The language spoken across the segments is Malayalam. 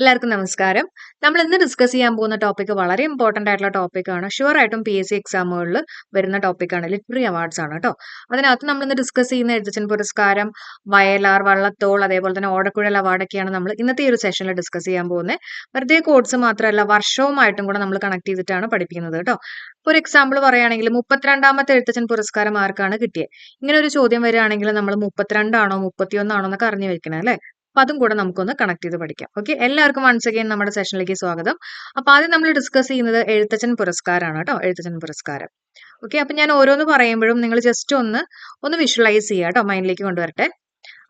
എല്ലാവർക്കും നമസ്കാരം. നമ്മൾ ഇന്ന് ഡിസ്കസ് ചെയ്യാൻ പോകുന്ന ടോപ്പിക് വളരെ ഇമ്പോർട്ടന്റ് ആയിട്ടുള്ള ടോപ്പിക്കാണ് ഷുവർ ആയിട്ടും പി എസ് സി എക്സാമുകളിൽ വരുന്ന ടോപ്പിക്കാണ് ലിറ്ററി അവാർഡ്സ് ആണ് കേട്ടോ അതിനകത്ത് നമ്മൾ ഇന്ന് ഡിസ്കസ് ചെയ്യുന്ന എഴുത്തച്ഛൻ പുരസ്കാരം വയലാർ വള്ളത്തോൾ അതേപോലെ തന്നെ ഓടക്കുഴൽ അവാർഡൊക്കെയാണ് നമ്മൾ ഇന്നത്തെ ഒരു സെഷനിൽ ഡിസ്കസ് ചെയ്യാൻ പോകുന്നത് വെറുതെ കോഡ്സ് മാത്രമല്ല വർഷവുമായിട്ടും കൂടെ നമ്മൾ കണക്ട് ചെയ്തിട്ടാണ് പഠിപ്പിക്കുന്നത് കേട്ടോ ഇപ്പോൾ ഒരു എക്സാമ്പിൾ പറയുകയാണെങ്കിൽ മുപ്പത്തിരണ്ടാമത്തെ എഴുത്തച്ഛൻ പുരസ്കാരം ആർക്കാണ് കിട്ടിയത് ഇങ്ങനെ ഒരു ചോദ്യം വരികയാണെങ്കിൽ നമ്മൾ മുപ്പത്തിരണ്ടാണോ മുപ്പത്തിയൊന്നാണോ എന്നൊക്കെ അറിഞ്ഞു വെക്കണം അല്ലേ? അപ്പൊ അതും കൂടെ നമുക്കൊന്ന് കണക്ട് ചെയ്ത് പഠിക്കാം. ഓക്കെ എല്ലാവർക്കും വൺസ് അഗെയിൻ നമ്മുടെ സെഷനിലേക്ക് സ്വാഗതം. അപ്പൊ ആദ്യം നമ്മൾ ഡിസ്കസ് ചെയ്യുന്നത് എഴുത്തച്ഛൻ പുരസ്കാരമാണ് കേട്ടോ എഴുത്തച്ഛൻ പുരസ്കാരം. ഓക്കെ അപ്പൊ ഞാൻ ഓരോന്ന് പറയുമ്പോഴും നിങ്ങൾ ജസ്റ്റ് ഒന്ന് ഒന്ന് വിഷ്വലൈസ് ചെയ്യുക കേട്ടോ മൈൻഡിലേക്ക് കൊണ്ടുവരട്ടെ.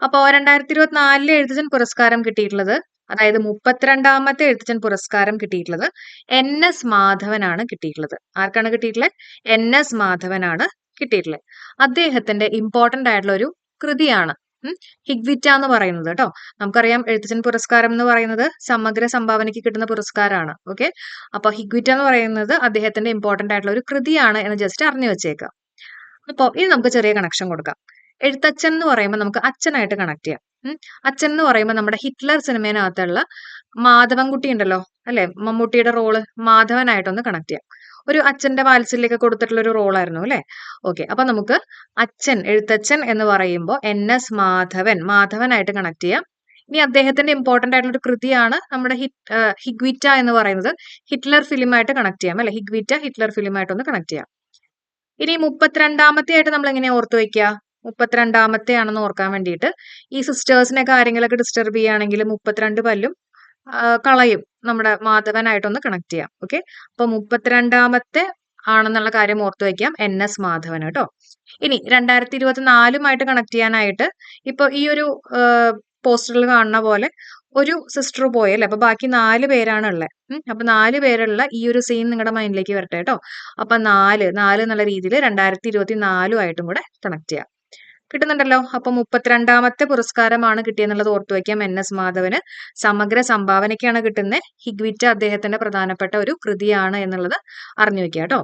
അപ്പോൾ രണ്ടായിരത്തി ഇരുപത്തി നാലിലെ എഴുത്തച്ഛൻ പുരസ്കാരം കിട്ടിയിട്ടുള്ളത് അതായത് മുപ്പത്തിരണ്ടാമത്തെ എഴുത്തച്ഛൻ പുരസ്കാരം കിട്ടിയിട്ടുള്ളത് എൻ എസ് മാധവനാണ് കിട്ടിയിട്ടുള്ളത്. ആർക്കാണ് കിട്ടിയിട്ടുള്ളത് എൻ എസ് മാധവനാണ് കിട്ടിയിട്ടുള്ളത് അദ്ദേഹത്തിന്റെ ഇമ്പോർട്ടന്റ് ആയിട്ടുള്ള ഒരു കൃതിയാണ് ഹിഗ്വിറ്റ എന്ന് പറയുന്നത് കേട്ടോ. നമുക്കറിയാം എഴുത്തച്ഛൻ പുരസ്കാരം എന്ന് പറയുന്നത് സമഗ്ര സംഭാവനയ്ക്ക് കിട്ടുന്ന പുരസ്കാരമാണ് ഓക്കെ അപ്പൊ ഹിഗ്വിറ്റ എന്ന് പറയുന്നത് അദ്ദേഹത്തിന്റെ ഇമ്പോർട്ടന്റ് ആയിട്ടുള്ള ഒരു കൃതിയാണ് എന്ന് ജസ്റ്റ് അറിഞ്ഞു വെച്ചേക്കാം. അപ്പോൾ ഇനി നമുക്ക് ചെറിയ കണക്ഷൻ കൊടുക്കാം. എഴുത്തച്ഛൻ എന്ന് പറയുമ്പോൾ നമുക്ക് അച്ഛനായിട്ട് കണക്ട് ചെയ്യാം. അച്ഛൻ എന്ന് പറയുമ്പോൾ നമ്മുടെ ഹിറ്റ്ലർ സിനിമയിനകത്തുള്ള മാധവൻകുട്ടി ഉണ്ടല്ലോ അല്ലെ? മമ്മൂട്ടിയുടെ റോൾ മാധവനായിട്ടൊന്ന് കണക്ട് ചെയ്യാം. ഒരു അച്ഛന്റെ വാത്സല്യൊക്കെ കൊടുത്തിട്ടുള്ള ഒരു റോളായിരുന്നു അല്ലെ? ഓക്കെ അപ്പൊ നമുക്ക് അച്ഛൻ എഴുത്തച്ഛൻ എന്ന് പറയുമ്പോൾ എൻ എസ് മാധവൻ മാധവനായിട്ട് കണക്ട് ചെയ്യാം. ഇനി അദ്ദേഹത്തിന്റെ ഇമ്പോർട്ടന്റ് ആയിട്ടുള്ള ഒരു കൃതിയാണ് നമ്മുടെ ഹിഗ്വിറ്റ എന്ന് പറയുന്നത്. ഹിറ്റ്ലർ ഫിലിമായിട്ട് കണക്ട് ചെയ്യാം അല്ലെ? ഹിഗ്വിറ്റ ഹിറ്റ്ലർ ഫിലിമായിട്ടൊന്ന് കണക്ട് ചെയ്യാം. ഇനി മുപ്പത്തിരണ്ടാമത്തെ ആയിട്ട് നമ്മൾ എങ്ങനെ ഓർത്തു വെക്കുക മുപ്പത്തിരണ്ടാമത്തെ ആണെന്ന് ഓർക്കാൻ വേണ്ടിയിട്ട് ഈ സിസ്റ്റേഴ്സിനെ കാര്യങ്ങളൊക്കെ ഡിസ്റ്റർബ് ചെയ്യുകയാണെങ്കിൽ മുപ്പത്തിരണ്ട് പല്ലും കളയും. നമ്മുടെ മാധവനായിട്ടൊന്ന് കണക്ട് ചെയ്യാം. ഓക്കെ അപ്പൊ മുപ്പത്തിരണ്ടാമത്തെ ആണെന്നുള്ള കാര്യം ഓർത്തു വയ്ക്കാം. എൻ എസ് മാധവൻ കേട്ടോ. ഇനി രണ്ടായിരത്തി ഇരുപത്തിനാലുമായിട്ട് കണക്ട് ചെയ്യാനായിട്ട് ഇപ്പൊ ഈ ഒരു പോസ്റ്ററിൽ കാണുന്ന പോലെ ഒരു സിസ്റ്റർ പോയല്ലേ? അപ്പൊ ബാക്കി നാല് പേരാണ് ഉള്ളത് അപ്പൊ നാല് പേരുള്ള ഈ ഒരു സീൻ നിങ്ങളുടെ മൈൻഡിലേക്ക് വരട്ടെ കേട്ടോ. അപ്പൊ നാല് നാല് എന്നുള്ള രീതിയിൽ രണ്ടായിരത്തി ഇരുപത്തി നാലുമായിട്ടും കൂടെ കണക്ട് ചെയ്യാം. കിട്ടുന്നുണ്ടല്ലോ. അപ്പൊ മുപ്പത്തിരണ്ടാമത്തെ പുരസ്കാരമാണ് കിട്ടിയെന്നുള്ളത് ഓർത്തു വയ്ക്കാം എൻ എസ് മാധവന്. സമഗ്ര സംഭാവനയ്ക്കാണ് കിട്ടുന്നത് ഹിഗ്വിറ്റ അദ്ദേഹത്തിന്റെ പ്രധാനപ്പെട്ട ഒരു കൃതിയാണ് എന്നുള്ളത് അറിഞ്ഞു വെക്കുക കേട്ടോ.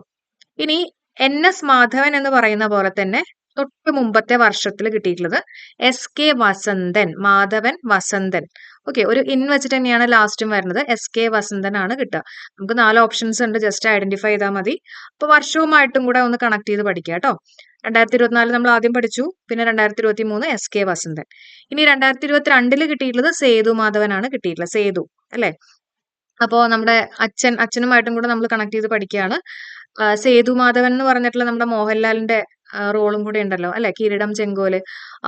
ഇനി എൻ എസ് മാധവൻ എന്ന് പറയുന്ന പോലെ തന്നെ തൊട്ട് മുമ്പത്തെ വർഷത്തിൽ കിട്ടിയിട്ടുള്ളത് S K Vasanthan Madhavan Vasanthan. Okay ഒരു ഇൻ വെച്ചിട്ട് തന്നെയാണ് ലാസ്റ്റും വരുന്നത്. എസ് കെ വസന്തൻ ആണ് കിട്ടുക. നമുക്ക് നാല് ഓപ്ഷൻസ് ഉണ്ട്. ജസ്റ്റ് ഐഡന്റിഫൈ ചെയ്താൽ മതി. അപ്പൊ വർഷവുമായിട്ടും കൂടെ ഒന്ന് കണക്ട് ചെയ്ത് പഠിക്കുക കേട്ടോ. രണ്ടായിരത്തി ഇരുപത്തിനാല് നമ്മൾ ആദ്യം പഠിച്ചു പിന്നെ രണ്ടായിരത്തി ഇരുപത്തി മൂന്ന് എസ് കെ വസന്തൻ ഇനി രണ്ടായിരത്തി ഇരുപത്തി രണ്ടിൽ കിട്ടിയിട്ടുള്ളത് സേതു മാധവനാണ് കിട്ടിയിട്ടുള്ളത് സേതു അല്ലെ? അപ്പോ നമ്മുടെ അച്ഛൻ അച്ഛനുമായിട്ടും കൂടെ നമ്മൾ കണക്ട് ചെയ്ത് പഠിക്കുകയാണ്. സേതു മാധവൻ എന്ന് പറഞ്ഞിട്ടുള്ള നമ്മുടെ മോഹൻലാലിന്റെ റോളും കൂടെ ഉണ്ടല്ലോ അല്ലെ? കിരീടം ചെങ്കോൽ.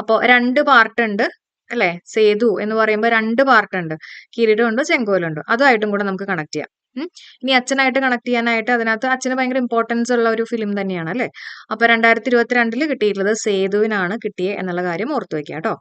അപ്പോ രണ്ട് പാർട്ട് ഉണ്ട് അല്ലെ? സേതു എന്ന് പറയുമ്പോൾ രണ്ട് പാർട്ട് ഉണ്ട് കിരീടം ഉണ്ട് ചെങ്കോലുണ്ട്. അതുമായിട്ടും കൂടെ നമുക്ക് കണക്ട് ചെയ്യാം. ഇനി അച്ഛനായിട്ട് കണക്ട് ചെയ്യാനായിട്ട് അതിനകത്ത് അച്ഛന് ഭയങ്കര ഇമ്പോർട്ടൻസ് ഉള്ള ഒരു ഫിലിം തന്നെയാണ് അല്ലെ? അപ്പൊ രണ്ടായിരത്തി ഇരുപത്തിരണ്ടിൽ കിട്ടിയിട്ടുള്ളത് സേതുവിനാണ് കിട്ടിയത് എന്നുള്ള കാര്യം ഓർത്തു വെക്കുക കേട്ടോ.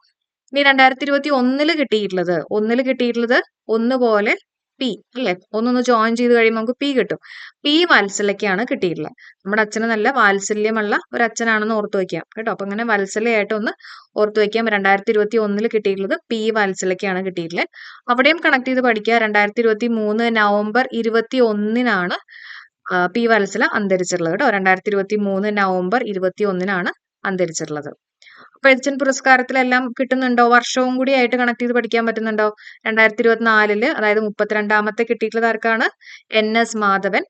ഇനി രണ്ടായിരത്തി ഇരുപത്തി ഒന്നിൽ കിട്ടിയിട്ടുള്ളത് ഒന്നിൽ കിട്ടിയിട്ടുള്ളത് ഒന്ന് പോലെ പി അല്ലെ? ഒന്നൊന്ന് ജോയിൻ ചെയ്ത് കഴിയുമ്പോൾ നമുക്ക് പി കിട്ടും. പി വാത്സല്യക്കാണ് കിട്ടിയിട്ടുള്ളത്. നമ്മുടെ അച്ഛന് നല്ല വാത്സല്യമുള്ള ഒരു അച്ഛനാണെന്ന് ഓർത്തു വയ്ക്കാം. കേട്ടോ? അപ്പൊ അങ്ങനെ വാത്സല്യമായിട്ട് ഒന്ന് ഓർത്തു വയ്ക്കാം. രണ്ടായിരത്തി ഇരുപത്തി ഒന്നിൽ കിട്ടിയിട്ടുള്ളത് പി വാത്സല്യക്കാണ് കിട്ടിയിട്ടുള്ളത്. അവിടെയും കണക്ട് ചെയ്ത് പഠിക്കുക. രണ്ടായിരത്തി ഇരുപത്തി മൂന്ന് നവംബർ ഇരുപത്തി ഒന്നിനാണ് പി വത്സല അന്തരിച്ചിട്ടുള്ളത്. കേട്ടോ? രണ്ടായിരത്തി ഇരുപത്തി മൂന്ന് നവംബർ ഇരുപത്തി ഒന്നിനാണ് അന്തരിച്ചിട്ടുള്ളത്. എൻ പുരസ്കാരത്തിലെല്ലാം കിട്ടുന്നുണ്ടോ? വർഷവും കൂടി ആയിട്ട് കണക്ട് ചെയ്ത് പഠിക്കാൻ പറ്റുന്നുണ്ടോ? രണ്ടായിരത്തി ഇരുപത്തിനാലിൽ അതായത് മുപ്പത്തിരണ്ടാമത്തെ കിട്ടിയിട്ടുള്ളത് ആർക്കാണ് എൻ എസ് മാധവൻ.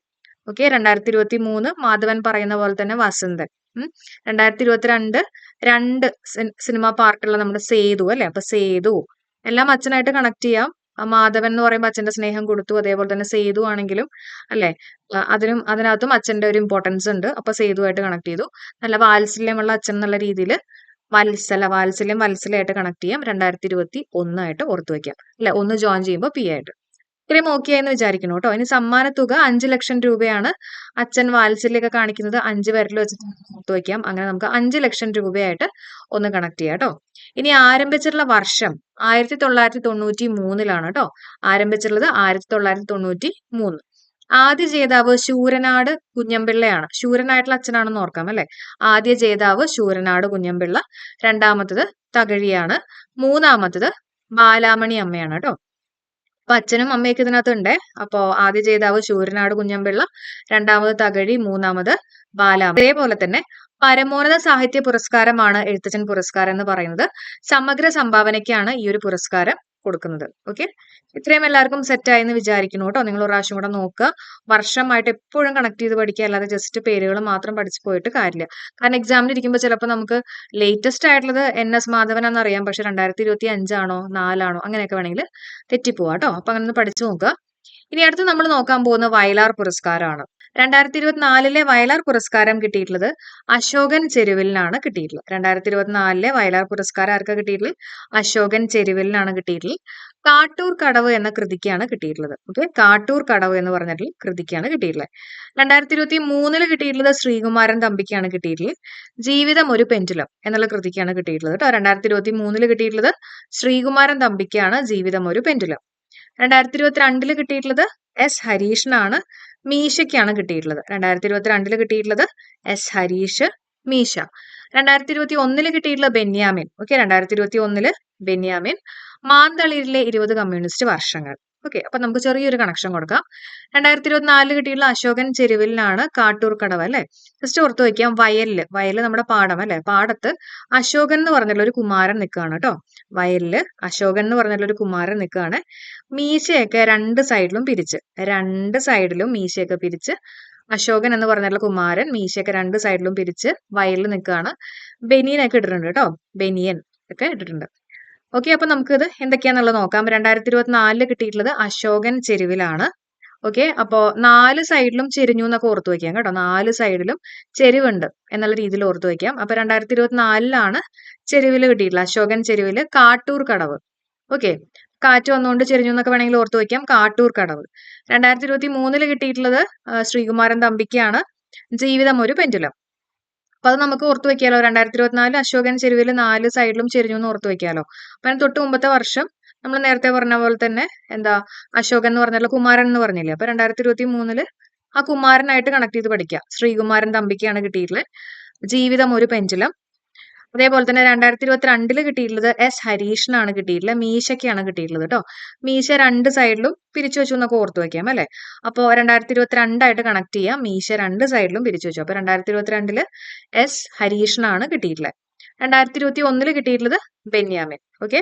ഓക്കെ രണ്ടായിരത്തി ഇരുപത്തി മൂന്ന് മാധവൻ പറയുന്ന പോലെ തന്നെ വസന്തൻ. രണ്ടായിരത്തി ഇരുപത്തിരണ്ട് രണ്ട് സിനിമ പാർട്ടുള്ള നമ്മുടെ സേതു അല്ലെ? അപ്പൊ സേതു. എല്ലാം അച്ഛനായിട്ട് കണക്ട് ചെയ്യാം. മാധവൻ എന്ന് പറയുമ്പോൾ അച്ഛന്റെ സ്നേഹം കൊടുത്തു അതേപോലെ തന്നെ സേതു ആണെങ്കിലും അല്ലെ? അതിനും അതിനകത്തും അച്ഛന്റെ ഒരു ഇമ്പോർട്ടൻസ് ഉണ്ട്. അപ്പൊ സേതുവായിട്ട് കണക്ട് ചെയ്തു. നല്ല വാത്സല്യമുള്ള അച്ഛൻ എന്നുള്ള രീതിയിൽ വത്സല വാത്സല്യം വത്സലയായിട്ട് കണക്ട് ചെയ്യാം. രണ്ടായിരത്തി ഇരുപത്തി ഒന്നായിട്ട് ഓർത്തു വയ്ക്കാം അല്ലെ? ഒന്ന് ജോയിൻ ചെയ്യുമ്പോൾ പി ആയിട്ട്. ഇത്രയും ഓക്കെ ആയെന്ന് വിചാരിക്കുന്നു കേട്ടോ. ഇനി സമ്മാനത്തുക അഞ്ച് ലക്ഷം രൂപയാണ്. അച്ഛൻ വാത്സല്യൊക്കെ കാണിക്കുന്നത് അഞ്ച് പേരിൽ വെച്ച് ഓർത്തു വയ്ക്കാം അങ്ങനെ നമുക്ക് അഞ്ച് ലക്ഷം രൂപയായിട്ട് ഒന്ന് കണക്ട് ചെയ്യാം കേട്ടോ. ഇനി ആരംഭിച്ചിട്ടുള്ള വർഷം ആയിരത്തി തൊള്ളായിരത്തി തൊണ്ണൂറ്റി മൂന്നിലാണ് കേട്ടോ. ആരംഭിച്ചിട്ടുള്ളത് ആയിരത്തി തൊള്ളായിരത്തി തൊണ്ണൂറ്റി മൂന്ന് ആദ്യ ജേതാവ് ശൂരനാട് കുഞ്ഞമ്പിള്ളയാണ്. ശൂരനായിട്ടുള്ള അച്ഛനാണെന്ന് ഓർക്കാം അല്ലെ? ആദ്യ ജേതാവ് ശൂരനാട് കുഞ്ഞമ്പിള്ള രണ്ടാമത്തത് തകഴിയാണ് മൂന്നാമത്തത് ബാലാമണി അമ്മയാണ് കേട്ടോ. അപ്പൊ അച്ഛനും അമ്മയൊക്കെ ഇതിനകത്ത് ഉണ്ട് അപ്പോ ആദ്യ ജേതാവ് ശൂരനാട് കുഞ്ഞമ്പിള്ള രണ്ടാമത് തകഴി മൂന്നാമത് ബാലാമ അതേപോലെ തന്നെ പരമോന്നത സാഹിത്യ പുരസ്കാരമാണ് എഴുത്തച്ഛൻ പുരസ്കാരം എന്ന് പറയുന്നത്. സമഗ്ര സംഭാവനയ്ക്കാണ് ഈ ഒരു പുരസ്കാരം. കൊടുക്കുന്നത്. ഓക്കെ ഇത്രയും എല്ലാവർക്കും സെറ്റ് എന്ന് വിചാരിക്കുന്നു കേട്ടോ. നിങ്ങൾ ഒരു പ്രാവശ്യം കൂടെ നോക്കുക. വർഷമായിട്ട് എപ്പോഴും കണക്ട് ചെയ്ത് പഠിക്കുക അല്ലാതെ ജസ്റ്റ് പേരുകൾ മാത്രം പഠിച്ചു പോയിട്ട് കാര്യമില്ല. കാരണം എക്സാമിന് ഇരിക്കുമ്പോൾ ചിലപ്പോൾ നമുക്ക് ലേറ്റസ്റ്റ് ആയിട്ടുള്ളത് എൻ എസ് മാധവൻ എന്നറിയാം പക്ഷെ രണ്ടായിരത്തി ഇരുപത്തി അഞ്ചാണോ നാലാണോ അങ്ങനെയൊക്കെ വേണമെങ്കിൽ തെറ്റിപ്പോവാ കേട്ടോ. അപ്പൊ അങ്ങനെ ഒന്ന് പഠിച്ചു നോക്കുക. ഇനി അടുത്ത് നമ്മൾ നോക്കാൻ പോകുന്ന വയലാർ പുരസ്കാരമാണ്. രണ്ടായിരത്തി ഇരുപത്തിനാലിലെ വയലാർ പുരസ്കാരം കിട്ടിയിട്ടുള്ളത് അശോകൻ ചെരുവിലിനാണ് കിട്ടിയിട്ടുള്ളത്. രണ്ടായിരത്തി ഇരുപത്തിനാലിലെ വയലാർ പുരസ്കാരം ആർക്കാ കിട്ടിയിട്ടുള്ളത്? അശോകൻ ചെരുവിലിനാണ് കിട്ടിയിട്ടുള്ളത്. കാട്ടൂർ കടവ് എന്ന കൃതിക്കാണ് കിട്ടിയിട്ടുള്ളത്. ഓക്കെ? കാട്ടൂർ കടവ് എന്ന് പറഞ്ഞിട്ടുള്ള കൃതിക്കാണ് കിട്ടിയിട്ടുള്ളത്. രണ്ടായിരത്തി ഇരുപത്തി മൂന്നിൽ കിട്ടിയിട്ടുള്ളത് ശ്രീകുമാരൻ തമ്പിക്കാണ് കിട്ടിയിട്ടുള്ളത്. ജീവിതം ഒരു പെന്റുലം എന്നുള്ള കൃതിക്കാണ് കിട്ടിയിട്ടുള്ളത് കേട്ടോ. രണ്ടായിരത്തി ഇരുപത്തി മൂന്നിൽ കിട്ടിയിട്ടുള്ളത് ശ്രീകുമാരൻ തമ്പിക്കാണ് ജീവിതം ഒരു പെൻഡുലം. രണ്ടായിരത്തി ഇരുപത്തിരണ്ടിൽ കിട്ടിയിട്ടുള്ളത് എസ് ഹരീഷിനാണ് മീശയ്ക്കാണ് കിട്ടിയിട്ടുള്ളത്. രണ്ടായിരത്തി ഇരുപത്തിരണ്ടിൽ കിട്ടിയിട്ടുള്ളത് എസ് ഹരീഷ് മീശ. രണ്ടായിരത്തി ഇരുപത്തി ഒന്നിൽ കിട്ടിയിട്ടുള്ള ബെന്യാമിൻ. ഓക്കെ രണ്ടായിരത്തി ഇരുപത്തി ഒന്നിൽ ബെന്യാമിൻ. മാന്തളിരിലെ ഇരുപത് കമ്മ്യൂണിസ്റ്റ് വർഷങ്ങൾ. ഓക്കെ അപ്പൊ നമുക്ക് ചെറിയൊരു കണക്ഷൻ കൊടുക്കാം. രണ്ടായിരത്തി ഇരുപത്തിനാലിൽ കിട്ടിയിട്ടുള്ള അശോകൻ ചെരുവിലാണ് കാട്ടൂർ കടവ് അല്ലെ? ജസ്റ്റ് ഓർത്ത് വയ്ക്കാം വയലിൽ. വയൽ നമ്മുടെ പാടം അല്ലെ? പാടത്ത് അശോകൻ എന്ന് പറഞ്ഞിട്ടുള്ള ഒരു കുമാരൻ നിൽക്കുകയാണ് കേട്ടോ. വയലിൽ അശോകൻ എന്ന് പറഞ്ഞിട്ടുള്ള ഒരു കുമാരൻ നിൽക്കുകയാണ്. മീശയൊക്കെ രണ്ട് സൈഡിലും പിരിച്ച് രണ്ട് സൈഡിലും മീശയൊക്കെ പിരിച്ച് അശോകൻ എന്ന് പറഞ്ഞിട്ടുള്ള കുമാരൻ മീശയൊക്കെ രണ്ട് സൈഡിലും പിരിച്ച് വയലിൽ നിൽക്കുകയാണ്. ബനിയനൊക്കെ ഇട്ടിട്ടുണ്ട് കേട്ടോ. ബെനിയൻ ഒക്കെ ഇട്ടിട്ടുണ്ട്. ഓക്കെ അപ്പൊ നമുക്കിത് എന്തൊക്കെയാന്നുള്ളത് നോക്കാം. രണ്ടായിരത്തി ഇരുപത്തിനാലിൽ കിട്ടിയിട്ടുള്ളത് അശോകൻ ചെരുവിലാണ്. ഓക്കെ അപ്പോ നാല് സൈഡിലും ചെരിഞ്ഞു എന്നൊക്കെ ഓർത്തു വെക്കാം കേട്ടോ. നാല് സൈഡിലും ചെരിവുണ്ട് എന്നുള്ള രീതിയിൽ ഓർത്തു വെക്കാം. അപ്പൊ രണ്ടായിരത്തി ഇരുപത്തിനാലിലാണ് ചെരുവിൽ കിട്ടിയിട്ടുള്ളത് അശോകൻ ചെരുവിൽ കാട്ടൂർ കടവ്. ഓക്കെ കാറ്റ് വന്നുകൊണ്ട് ചെരിഞ്ഞു എന്നൊക്കെ വേണമെങ്കിൽ ഓർത്തു വെക്കാം. കാട്ടൂർ കടവ്. രണ്ടായിരത്തി ഇരുപത്തി മൂന്നിൽ കിട്ടിയിട്ടുള്ളത് ശ്രീകുമാരൻ തമ്പിക്കാണ്. ജീവിതം ഒരു പെൻഡുലം. അപ്പൊ അത് നമുക്ക് ഓർത്തു വെക്കാലോ. രണ്ടായിരത്തി ഇരുപത്തിനാല് അശോകൻ ചെരുവിൽ നാല് സൈഡിലും ചെരിഞ്ഞു എന്ന് ഓർത്തു വെക്കാലോ. അപ്പൊ അതിന് തൊട്ട് മുമ്പത്തെ വർഷം നമ്മൾ നേരത്തെ പറഞ്ഞ പോലെ തന്നെ എന്താ അശോകൻ എന്ന് പറഞ്ഞാൽ കുമാരൻ എന്ന് പറഞ്ഞില്ലേ. അപ്പൊ രണ്ടായിരത്തി ഇരുപത്തി മൂന്നിൽ ആ കുമാരനായിട്ട് കണക്ട് ചെയ്ത് പഠിക്കുക ശ്രീകുമാരൻ തമ്പിക്കാണ് കിട്ടിയിട്ടുള്ളത്. ജീവിതം ഒരു പെൻഡുലം അതേപോലെ തന്നെ രണ്ടായിരത്തി ഇരുപത്തി രണ്ടിൽ കിട്ടിയിട്ടുള്ളത് എസ് ഹരീഷിനാണ് കിട്ടിയിട്ടുള്ളത്. മീശയ്ക്കാണ് കിട്ടിയിട്ടുള്ളത് കേട്ടോ മീശ രണ്ട് സൈഡിലും പിരിച്ചു വെച്ചു എന്നൊക്കെ ഓർത്തു വെക്കാം അല്ലേ? അപ്പോൾ രണ്ടായിരത്തി ഇരുപത്തി രണ്ടായിട്ട് കണക്ട് ചെയ്യാം. മീശ രണ്ട് സൈഡിലും പിരിച്ചു വെച്ചു. അപ്പോൾ രണ്ടായിരത്തി ഇരുപത്തി രണ്ടിൽ എസ് ഹരീഷിനാണ് കിട്ടിയിട്ടുള്ളത്. രണ്ടായിരത്തി ഇരുപത്തി ഒന്നിൽ കിട്ടിയിട്ടുള്ളത് ബെന്യാമിൻ. ഓക്കെ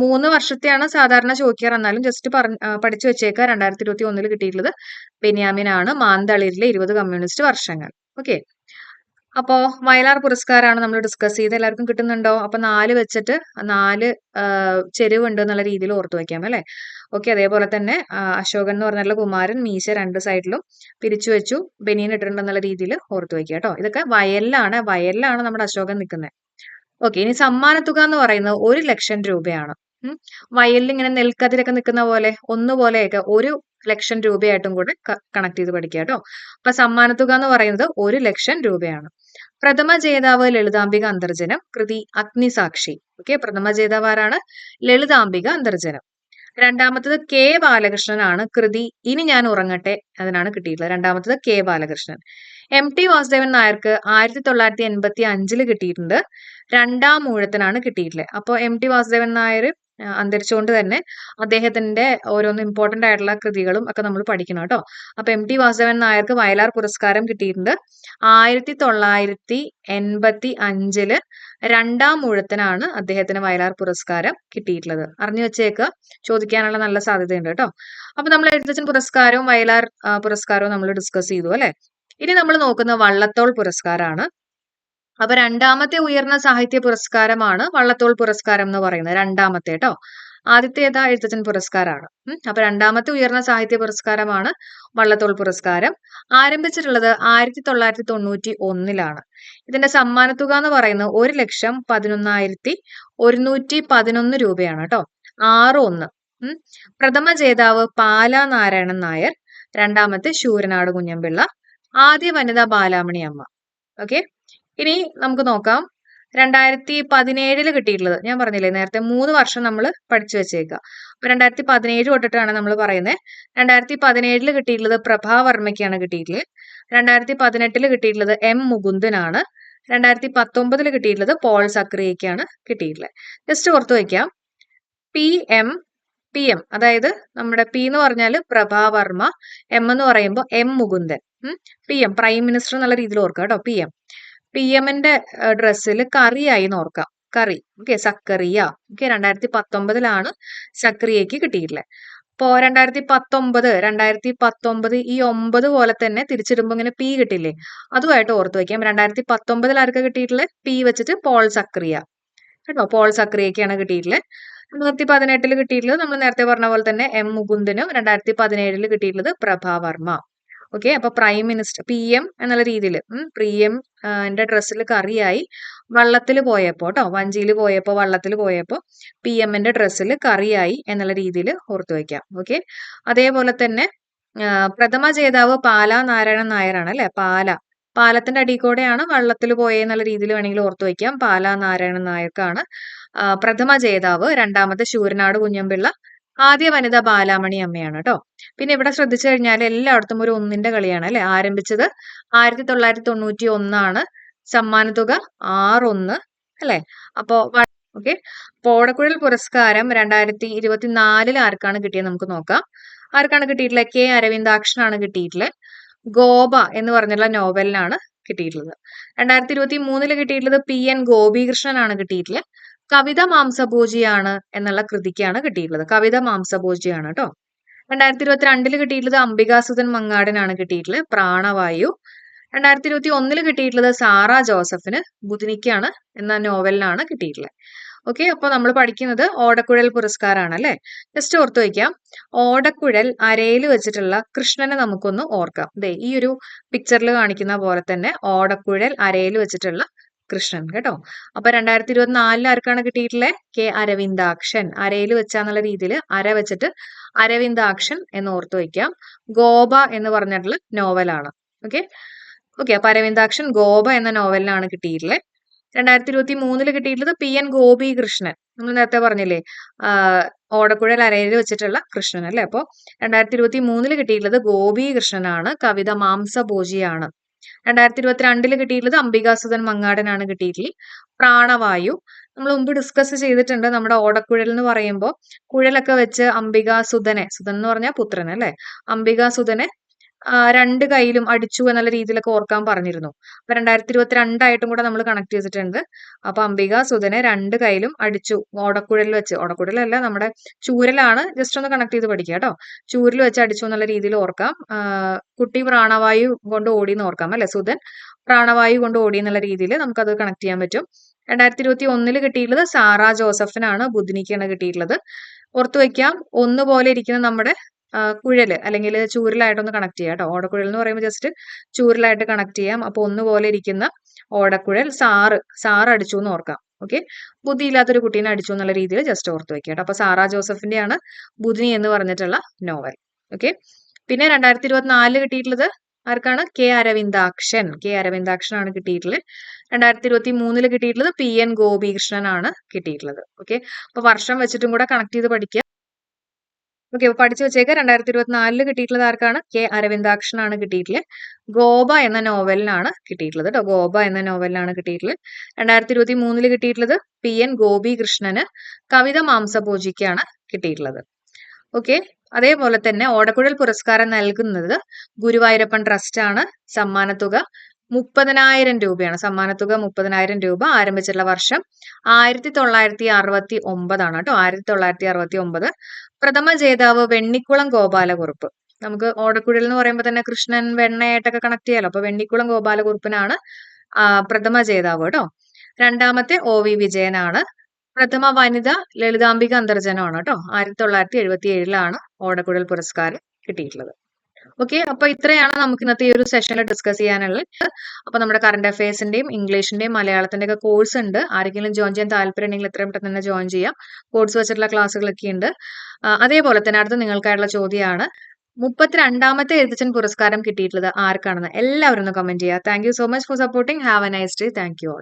മൂന്ന് വർഷത്തെയാണ് സാധാരണ ചോദിക്കാറ്. എന്നാലും ജസ്റ്റ് പഠിച്ചു വെച്ചേക്കാം രണ്ടായിരത്തി ഇരുപത്തി ഒന്നിൽ കിട്ടിയിട്ടുള്ളത് ബെന്യാമിനാണ്. മാന്തളിരിലെ ഇരുപത് കമ്മ്യൂണിസ്റ്റ് വർഷങ്ങൾ. ഓക്കെ അപ്പോ വയലാർ പുരസ്കാരമാണ് നമ്മൾ ഡിസ്കസ് ചെയ്ത് എല്ലാവർക്കും കിട്ടുന്നുണ്ടോ? അപ്പൊ നാല് വെച്ചിട്ട് നാല് ചെരുവുണ്ട് എന്നുള്ള രീതിയിൽ ഓർത്തു വയ്ക്കാം അല്ലെ? ഓക്കെ അതേപോലെ തന്നെ അശോകൻ എന്ന് പറഞ്ഞുള്ള കുമാരൻ മീശ രണ്ട് സൈഡിലും പിരിച്ചു വെച്ചു ബനിയൻ ഇട്ടിട്ടുണ്ട് എന്നുള്ള രീതിയിൽ ഓർത്തു വെക്കുക കേട്ടോ. ഇതൊക്കെ വയലിലാണ് വയലിലാണ് നമ്മുടെ അശോകൻ നിൽക്കുന്നത് ഓക്കെ ഇനി സമ്മാനത്തുക എന്ന് പറയുന്നത് ഒരു ലക്ഷം രൂപയാണ്. വയലിൽ ഇങ്ങനെ നെൽക്കതിരൊക്കെ നിൽക്കുന്ന പോലെ ഒന്നുപോലെയൊക്കെ ഒരു ലക്ഷം രൂപയായിട്ടും കൂടെ കണക്ട് ചെയ്ത് പഠിക്കുക കേട്ടോ. അപ്പൊ സമ്മാനത്തുക എന്ന് പറയുന്നത് ഒരു ലക്ഷം രൂപയാണ്. പ്രഥമ ജേതാവ് ലളിതാംബിക അന്തർജനം കൃതി അഗ്നിസാക്ഷി. ഓക്കെ പ്രഥമ ജേതാവ് ആരാണ്? ലളിതാംബിക അന്തർജനം. രണ്ടാമത്തത് കെ ബാലകൃഷ്ണനാണ്. കൃതി ഇനി ഞാൻ ഉറങ്ങട്ടെ അതിനാണ് കിട്ടിയിട്ടുള്ളത്. രണ്ടാമത്തത് K Balakrishnan. M T Vasudevan നായർക്ക് ആയിരത്തി തൊള്ളായിരത്തി എൺപത്തി അഞ്ചിൽ കിട്ടിയിട്ടുണ്ട്. രണ്ടാം ഊഴത്തിനാണ് കിട്ടിയിട്ടുള്ളത്. അപ്പോൾ എം ടി വാസുദേവൻ നായർ അന്തരിച്ചുകൊണ്ട് തന്നെ അദ്ദേഹത്തിന്റെ ഓരോന്ന് ഇമ്പോർട്ടന്റ് ആയിട്ടുള്ള കൃതികളും ഒക്കെ നമ്മൾ പഠിക്കണം കേട്ടോ. അപ്പൊ എം ടി വാസുദേവൻ നായർക്ക് വയലാർ പുരസ്കാരം കിട്ടിയിട്ടുണ്ട്. ആയിരത്തി തൊള്ളായിരത്തി എൺപത്തി അഞ്ചിൽ രണ്ടാം മുഴുത്തനാണ് അദ്ദേഹത്തിന് വയലാർ പുരസ്കാരം കിട്ടിയിട്ടുള്ളത്. അറിഞ്ഞു വെച്ചേക്ക്. ചോദിക്കാനുള്ള നല്ല സാധ്യതയുണ്ട് കേട്ടോ. അപ്പൊ നമ്മൾ എഴുത്തച്ഛൻ പുരസ്കാരവും വയലാർ പുരസ്കാരവും നമ്മൾ ഡിസ്കസ് ചെയ്തു അല്ലെ? ഇനി നമ്മൾ നോക്കുന്ന വള്ളത്തോൾ പുരസ്കാരമാണ് അപ്പൊ രണ്ടാമത്തെ ഉയർന്ന സാഹിത്യ പുരസ്കാരമാണ് വള്ളത്തോൾ പുരസ്കാരം എന്ന് പറയുന്നത് രണ്ടാമത്തെ കേട്ടോ ആദ്യത്തെ ഏതാ എഴുത്തച്ഛൻ പുരസ്കാരമാണ്. അപ്പൊ രണ്ടാമത്തെ ഉയർന്ന സാഹിത്യ പുരസ്കാരമാണ് വള്ളത്തോൾ പുരസ്കാരം. ആരംഭിച്ചിട്ടുള്ളത് ആയിരത്തി തൊള്ളായിരത്തി തൊണ്ണൂറ്റി ഒന്നിലാണ് ഇതിന്റെ സമ്മാനത്തുക എന്ന് പറയുന്നത് ഒരു ലക്ഷം പതിനൊന്നായിരത്തി ഒരുന്നൂറ്റി പതിനൊന്ന് രൂപയാണ് കേട്ടോ ആറ് ഒന്ന് പ്രഥമ ജേതാവ് പാല നാരായണൻ നായർ രണ്ടാമത്തെ ശൂരനാട് കുഞ്ഞമ്പിള്ള ആദ്യ വനിതാ ബാലാമണി അമ്മ ഓക്കെ? ഇനി നമുക്ക് നോക്കാം. രണ്ടായിരത്തി പതിനേഴിൽ കിട്ടിയിട്ടുള്ളത്. ഞാൻ പറഞ്ഞില്ലേ നേരത്തെ മൂന്ന് വർഷം നമ്മൾ പഠിച്ചു വെച്ചേക്കുക അപ്പൊ രണ്ടായിരത്തി പതിനേഴ് തൊട്ടിട്ടാണ് നമ്മൾ പറയുന്നത് രണ്ടായിരത്തി പതിനേഴിൽ കിട്ടിയിട്ടുള്ളത് പ്രഭാവർമ്മയ്ക്കാണ് കിട്ടിയിട്ടുള്ളത്. രണ്ടായിരത്തി പതിനെട്ടിൽ കിട്ടിയിട്ടുള്ളത് എം മുകുന്ദനാണ്. രണ്ടായിരത്തി പത്തൊമ്പതിൽ കിട്ടിയിട്ടുള്ളത് പോൾ സക്രിയയ്ക്കാണ് കിട്ടിയിട്ടുള്ളത്. ജസ്റ്റ് ഓർത്ത് വയ്ക്കാം പി എം പി എം അതായത് നമ്മുടെ പി എന്ന് പറഞ്ഞാൽ പ്രഭാവർമ്മ എം എന്ന് പറയുമ്പോൾ M Mukundan. P M prime minister എന്നുള്ള രീതിയിൽ ഓർക്കുക കേട്ടോ പി എം. പി എമ്മിന്റെ ഡ്രസ്സിൽ കറിയായി നോർക്കാം കറി. ഓക്കെ സക്കറിയ. ഓക്കെ രണ്ടായിരത്തി പത്തൊമ്പതിലാണ് സക്കറിയക്ക് കിട്ടിയിട്ടുള്ളത്. അപ്പോ രണ്ടായിരത്തി പത്തൊമ്പത് രണ്ടായിരത്തി പത്തൊമ്പത് ഈ ഒമ്പത് പോലെ തന്നെ തിരിച്ചിടുമ്പോൾ ഇങ്ങനെ പി കിട്ടില്ലേ? അതുമായിട്ട് ഓർത്ത് വയ്ക്കാം രണ്ടായിരത്തി പത്തൊമ്പതിൽ ആർക്ക് കിട്ടിയിട്ടുള്ളത്? പി വെച്ചിട്ട് പോൾ സക്രിയ. കേട്ടോ? പോൾ സക്രിയക്കാണ് കിട്ടിയിട്ടുള്ളത്. രണ്ടായിരത്തി പതിനെട്ടിൽ കിട്ടിയിട്ടുള്ളത് നമ്മൾ നേരത്തെ പറഞ്ഞ പോലെ തന്നെ എം മുകുന്ദനും രണ്ടായിരത്തി പതിനേഴിൽ കിട്ടിയിട്ടുള്ളത് പ്രഭാവർമ്മ ഓക്കെ അപ്പൊ പ്രൈം മിനിസ്റ്റർ പി എം എന്നുള്ള രീതിയിൽ പി എം എന്റെ ഡ്രസ്സിൽ കറിയായി വള്ളത്തിൽ പോയപ്പോ കേട്ടോ വഞ്ചിയിൽ പോയപ്പോ വള്ളത്തിൽ പോയപ്പോ പി എമ്മിന്റെ ഡ്രസ്സിൽ കറിയായി എന്നുള്ള രീതിയിൽ ഓർത്തു വയ്ക്കാം ഓക്കെ അതേപോലെ തന്നെ പ്രഥമ ജേതാവ് പാല നാരായണൻ നായരാണ് അല്ലെ? പാല. പാലത്തിന്റെ അടിയിൽ കൂടെയാണ് വള്ളത്തിൽ പോയെന്നുള്ള രീതിയിൽ വേണമെങ്കിൽ ഓർത്തു വയ്ക്കാം പാല നാരായണൻ നായർക്കാണ് പ്രഥമ ജേതാവ്. രണ്ടാമത്തെ ശൂരനാട് കുഞ്ഞമ്പിള്ള ആദ്യ വനിത ബാലാമണി അമ്മയാണ് കേട്ടോ പിന്നെ ഇവിടെ ശ്രദ്ധിച്ചു കഴിഞ്ഞാൽ എല്ലായിടത്തും ഒരു ഒന്നിന്റെ കളിയാണ് അല്ലെ? ആരംഭിച്ചത് ആയിരത്തി തൊള്ളായിരത്തി തൊണ്ണൂറ്റി ഒന്നാണ് സമ്മാനത്തുക ആറൊന്ന് അല്ലെ? അപ്പോ ഓക്കെ. പോടക്കുഴൽ പുരസ്കാരം രണ്ടായിരത്തി ഇരുപത്തിനാലിൽ ആർക്കാണ് കിട്ടിയത് നമുക്ക് നോക്കാം. ആർക്കാണ് കിട്ടിയിട്ടുള്ളത്? കെ അരവിന്ദാക്ഷനാണ് കിട്ടിയിട്ടുള്ളത്. ഗോപ എന്ന് പറഞ്ഞുള്ള നോവലിനാണ് കിട്ടിയിട്ടുള്ളത്. രണ്ടായിരത്തി ഇരുപത്തി മൂന്നിൽ കിട്ടിയിട്ടുള്ളത് പി എൻ ഗോപികൃഷ്ണനാണ് കിട്ടിയിട്ടുള്ളത്. കവിത മാംസഭോജിയാണ് എന്നുള്ള കൃതിക്കാണ് കിട്ടിയിട്ടുള്ളത്. കവിത മാംസഭോജിയാണ് കേട്ടോ രണ്ടായിരത്തി ഇരുപത്തി രണ്ടിൽ കിട്ടിയിട്ടുള്ളത് അംബികാസുധൻ മങ്ങാടനാണ് കിട്ടിയിട്ടുള്ളത്. പ്രാണവായു. രണ്ടായിരത്തി ഇരുപത്തി ഒന്നിൽ കിട്ടിയിട്ടുള്ളത് സാറ ജോസഫിന് ബുധിനിക്കാണ് എന്ന നോവലിനാണ് കിട്ടിയിട്ടുള്ളത്. ഓക്കെ അപ്പൊ നമ്മൾ പഠിക്കുന്നത് ഓടക്കുഴൽ പുരസ്കാരമാണ് അല്ലെ? ജസ്റ്റ് ഓർത്തു വയ്ക്കാം. ഓടക്കുഴൽ അരയിൽ വെച്ചിട്ടുള്ള കൃഷ്ണനെ നമുക്കൊന്ന് ഓർക്കാം. ദേ ഈ ഒരു പിക്ചറിൽ കാണിക്കുന്ന പോലെ തന്നെ ഓടക്കുഴൽ അരയിൽ വെച്ചിട്ടുള്ള കൃഷ്ണൻ കേട്ടോ. അപ്പൊ രണ്ടായിരത്തി ഇരുപത്തിനാലിൽ ആർക്കാണ് കിട്ടിയിട്ടുള്ളത് കെ അരവിന്ദാക്ഷൻ. അരയിൽ വെച്ചാന്നുള്ള രീതിയിൽ അര വെച്ചിട്ട് അരവിന്ദാക്ഷൻ എന്ന് ഓർത്തു വയ്ക്കാം ഗോപ എന്ന് പറഞ്ഞിട്ടുള്ള നോവലാണ്. ഓക്കെ? ഓക്കെ അപ്പൊ അരവിന്ദാക്ഷൻ ഗോപ എന്ന നോവലിനാണ് കിട്ടിയിട്ടുള്ളത് രണ്ടായിരത്തി ഇരുപത്തി മൂന്നിൽ കിട്ടിയിട്ടുള്ളത് പി എൻ ഗോപി കൃഷ്ണൻ നമ്മൾ നേരത്തെ പറഞ്ഞില്ലേ ഓടക്കുഴൽ അരയിൽ വെച്ചിട്ടുള്ള കൃഷ്ണൻ അല്ലെ? അപ്പോ രണ്ടായിരത്തി ഇരുപത്തി മൂന്നിൽ കിട്ടിയിട്ടുള്ളത് ഗോപി കൃഷ്ണനാണ് കവിത മാംസഭോജിയാണ്. രണ്ടായിരത്തി ഇരുപത്തിരണ്ടിൽ കിട്ടിയിട്ടുള്ളത് അംബികാസുധൻ മങ്ങാടനാണ് കിട്ടിയിട്ടുള്ളത്. പ്രാണവായു. നമ്മൾ മുമ്പ് ഡിസ്കസ് ചെയ്തിട്ടുണ്ട് നമ്മുടെ ഓടക്കുഴൽ എന്ന് പറയുമ്പോൾ കുഴലൊക്കെ വെച്ച് അംബികാസുധനെ സുധൻ എന്ന് പറഞ്ഞാൽ പുത്രൻ അല്ലെ? അംബികാസുധനെ രണ്ട് കയ്യിലും അടിച്ചു എന്നുള്ള രീതിയിലൊക്കെ ഓർക്കാൻ പറഞ്ഞിരുന്നു. അപ്പൊ രണ്ടായിരത്തി ഇരുപത്തി രണ്ടായിട്ടും കൂടെ നമ്മൾ കണക്ട് ചെയ്തിട്ടുണ്ട്. അപ്പൊ അംബിക സുധനെ രണ്ട് കയ്യിലും അടിച്ചു. ഓടക്കുഴലിൽ വെച്ച്. ഓടക്കുഴലല്ല നമ്മുടെ ചൂരലാണ്. ജസ്റ്റ് ഒന്ന് കണക്ട് ചെയ്ത് പഠിക്കുക കേട്ടോ. ചൂരിൽ വെച്ച് അടിച്ചു എന്നുള്ള രീതിയിൽ ഓർക്കാം. കുട്ടി പ്രാണവായു കൊണ്ട് ഓടി എന്ന് ഓർക്കാം അല്ലെ? സുധൻ പ്രാണവായു കൊണ്ട് ഓടി എന്നുള്ള രീതിയിൽ നമുക്കത് കണക്ട് ചെയ്യാൻ പറ്റും. രണ്ടായിരത്തി ഇരുപത്തി ഒന്നിൽ കിട്ടിയിട്ടുള്ളത് സാറ ജോസഫിനാണ്. ബുദ്ധിനിക്കാണ് കിട്ടിയിട്ടുള്ളത്. ഓർത്തു വയ്ക്കാം ഒന്നുപോലെ ഇരിക്കുന്ന നമ്മുടെ കുഴൽ അല്ലെങ്കിൽ ചൂരലായിട്ടൊന്ന് കണക്ട് ചെയ്യാം കേട്ടോ ഓടക്കുഴൽ എന്ന് പറയുമ്പോൾ ജസ്റ്റ് ചൂരലായിട്ട് കണക്ട് ചെയ്യാം. അപ്പൊ ഒന്നുപോലെ ഇരിക്കുന്ന ഓടക്കുഴൽ സാറ് സാറ് അടിച്ചു എന്ന് ഓർക്കാം. ഓക്കെ ബുദ്ധി ഇല്ലാത്തൊരു കുട്ടീനെ അടിച്ചു എന്നുള്ള രീതിയിൽ ജസ്റ്റ് ഓർത്ത് വെക്കുക കേട്ടോ അപ്പൊ സാറാ ജോസഫിന്റെ ആണ് ബുധിനി എന്ന് പറഞ്ഞിട്ടുള്ള നോവൽ ഓക്കെ പിന്നെ രണ്ടായിരത്തി ഇരുപത്തിനാലിൽ കിട്ടിയിട്ടുള്ളത് ആർക്കാണ്? കെ അരവിന്ദാക്ഷൻ. കെ അരവിന്ദാക്ഷൻ ആണ് കിട്ടിയിട്ടുള്ളത്. രണ്ടായിരത്തി ഇരുപത്തി മൂന്നിൽ കിട്ടിയിട്ടുള്ളത് പി എൻ ഗോപികൃഷ്ണനാണ് കിട്ടിയിട്ടുള്ളത്. ഓക്കെ അപ്പൊ വർഷം വെച്ചിട്ടും കൂടെ കണക്ട് ചെയ്ത് പഠിക്കുക ഓക്കെ പഠിച്ചു വെച്ചേക്ക്. രണ്ടായിരത്തി ഇരുപത്തിനാലിൽ കിട്ടിയിട്ടുള്ളത് ആർക്കാണ്? കെ അരവിന്ദാക്ഷനാണ് കിട്ടിയിട്ടുള്ളത് ഗോപ എന്ന നോവലിനാണ് കിട്ടിയിട്ടുള്ളത് കേട്ടോ ഗോപ എന്ന നോവലിനാണ് കിട്ടിയിട്ടുള്ളത് രണ്ടായിരത്തി ഇരുപത്തി മൂന്നിൽ കിട്ടിയിട്ടുള്ളത് പി എൻ ഗോപി കൃഷ്ണന് കവിത മാംസപൂജിക്കാണ് കിട്ടിയിട്ടുള്ളത്. ഓക്കെ അതേപോലെ തന്നെ ഓടക്കുഴൽ പുരസ്കാരം നൽകുന്നത് ഗുരുവായൂരപ്പൻ ട്രസ്റ്റ് ആണ് സമ്മാനത്തുക മുപ്പതിനായിരം രൂപയാണ്. സമ്മാനത്തുക മുപ്പതിനായിരം രൂപ ആരംഭിച്ചിട്ടുള്ള വർഷം ആയിരത്തി തൊള്ളായിരത്തി അറുപത്തി ഒമ്പതാണ് കേട്ടോ. ആയിരത്തി തൊള്ളായിരത്തി അറുപത്തി ഒമ്പത് പ്രഥമ ജേതാവ് വെണ്ണിക്കുളം ഗോപാലകുറുപ്പ്. നമുക്ക് ഓടക്കുഴൽ എന്ന് പറയുമ്പോൾ തന്നെ കൃഷ്ണൻ വെണ്ണയായിട്ടൊക്കെ കണക്ട് ചെയ്യാലോ. അപ്പൊ വെണ്ണിക്കുളം ഗോപാലകുറുപ്പിനാണ് പ്രഥമ ജേതാവ് കേട്ടോ. രണ്ടാമത്തെ ഒ വി വിജയനാണ്. പ്രഥമ വനിത ലളിതാംബിക അന്തർജനമാണ് കേട്ടോ. ആയിരത്തി തൊള്ളായിരത്തി എഴുപത്തി ഏഴിലാണ് ഓടക്കുഴൽ പുരസ്കാരം കിട്ടിയിട്ടുള്ളത്. ഓക്കെ അപ്പൊ ഇത്രയാണ് നമുക്ക് ഇന്നത്തെ ഈ ഒരു സെഷനിൽ ഡിസ്കസ് ചെയ്യാനുള്ളത്. അപ്പൊ നമ്മുടെ കറണ്ട് അഫയേഴ്സിന്റെയും ഇംഗ്ലീഷിന്റെയും മലയാളത്തിന്റെ ഒക്കെ കോഴ്സ് ഉണ്ട്. ആരെങ്കിലും ജോയിൻ ചെയ്യാൻ താല്പര്യം ഉണ്ടെങ്കിൽ എത്രയും പെട്ടെന്ന് തന്നെ ജോയിൻ ചെയ്യാം. കോഴ്സ് വെച്ചിട്ടുള്ള ക്ലാസ്സുകളൊക്കെ ഉണ്ട്. അതേപോലെ തന്നെ അടുത്ത നിങ്ങൾക്കായിട്ടുള്ള ചോദ്യമാണ്. മുപ്പത്തിരണ്ടാമത്തെ എഴുത്തച്ഛൻ പുരസ്കാരം കിട്ടിയിട്ടുള്ളത് ആർക്കാണെന്ന് എല്ലാവരും ഒന്ന് കമന്റ് ചെയ്യുക. Thank so much for supporting have a nice day thank you